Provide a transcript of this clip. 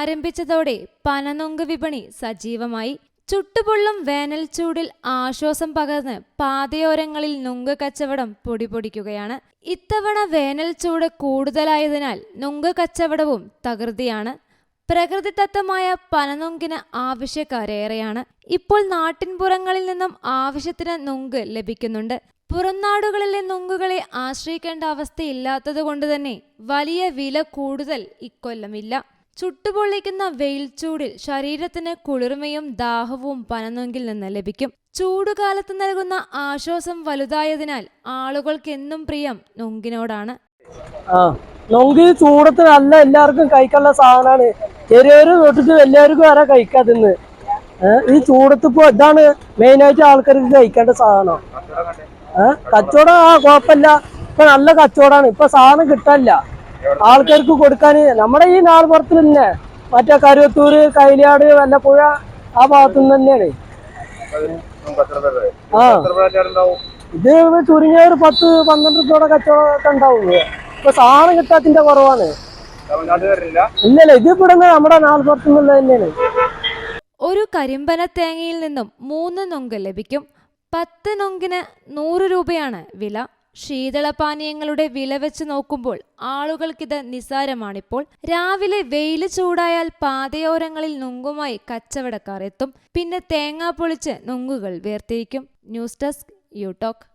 ആരംഭിച്ചതോടെ പനനൊങ്ക് വിപണി സജീവമായി. ചുട്ടുപൊള്ളും വേനൽ ചൂടിൽ ആശ്വാസം പകർന്ന് പാതയോരങ്ങളിൽ നുങ്ക് കച്ചവടം പൊടിപൊടിക്കുകയാണ്. ഇത്തവണ വേനൽ ചൂട് കൂടുതലായതിനാൽ നുങ്ക് കച്ചവടവും തകൃതിയാണ്. പ്രകൃതിദത്തമായ പനനൊങ്കിന് ആവശ്യക്കാരേറെയാണ്. ഇപ്പോൾ നാട്ടിൻപുറങ്ങളിൽ നിന്നും ആവശ്യത്തിന് നുങ്ക് ലഭിക്കുന്നുണ്ട്. പുറംനാടുകളിലെ നുങ്കുകളെ ആശ്രയിക്കേണ്ട അവസ്ഥയില്ലാത്തതുകൊണ്ട് തന്നെ വലിയ വില കൂടുതൽ ഇക്കൊല്ലമില്ല. ചുട്ടുപൊള്ളിക്കുന്ന വെയിൽ ചൂടിൽ ശരീരത്തിന് കുളിർമയും ദാഹവും പനനൊങ്കിൽ നിന്ന് ലഭിക്കും. ചൂടുകാലത്ത് നൽകുന്ന ആശ്വാസം വലുതായതിനാൽ ആളുകൾക്കെന്നും പ്രിയം നൊങ്കിനോടാണ്. ആ ചൂടത്തിനല്ല എല്ലാവർക്കും കഴിക്കാനുള്ള സാധനമാണ്. ചെറിയൊരു തൊട്ടിട്ട് എല്ലാവർക്കും വരെ കഴിക്കാതിന്ന് ഈ ചൂടത്ത് ഇപ്പൊ ഇതാണ് മെയിനായിട്ട് ആൾക്കാർക്ക് കഴിക്കേണ്ട സാധനം. കച്ചവടം ആ കുഴപ്പമില്ല. ഇപ്പൊ നല്ല കച്ചവടമാണ്. ഇപ്പൊ സാധനം കിട്ടാനില്ല. ആൾക്കാർക്ക് കൊടുക്കാൻ നമ്മുടെ ഈ നാൾപ്പുറത്തിൽ തന്നെ മറ്റേ കരുവത്തൂര് കൈലിയാട് വല്ലപ്പുഴ ആ ഭാഗത്തു നിന്ന് തന്നെയാണ്. ആ. ഇത് ചുരുങ്ങിയ ഒരു പത്ത് പന്ത്രണ്ട് രൂപയുടെ കച്ചവടമൊക്കെ ഉണ്ടാവുള്ളൂ ഉണ്ടാവും. ഇപ്പൊ സാധനം കിട്ടാത്തിന്റെ കുറവാണ്. ഇല്ലല്ല ഇത് ഇവിടുന്ന് നമ്മുടെ നാൽപ്പുറത്തു നിന്നുള്ള തന്നെയാണ്. ഒരു കരിമ്പന തേങ്ങയിൽ നിന്നും മൂന്ന് നൊങ്ക് ലഭിക്കും. പത്ത് നൊങ്കിന് നൂറ് രൂപയാണ് വില. ശീതളപാനീയങ്ങളുടെ വില വെച്ച് നോക്കുമ്പോൾ ആളുകൾക്കിത് നിസാരമാണിപ്പോൾ രാവിലെ വെയിൽ ചൂടായാൽ പാതയോരങ്ങളിൽ നുങ്കുമായി കച്ചവടക്കാർ എത്തും. പിന്നെ തേങ്ങാ പൊളിച്ച് നുങ്കുകൾ വേർതിരിക്കും. News desk യൂടോക്ക്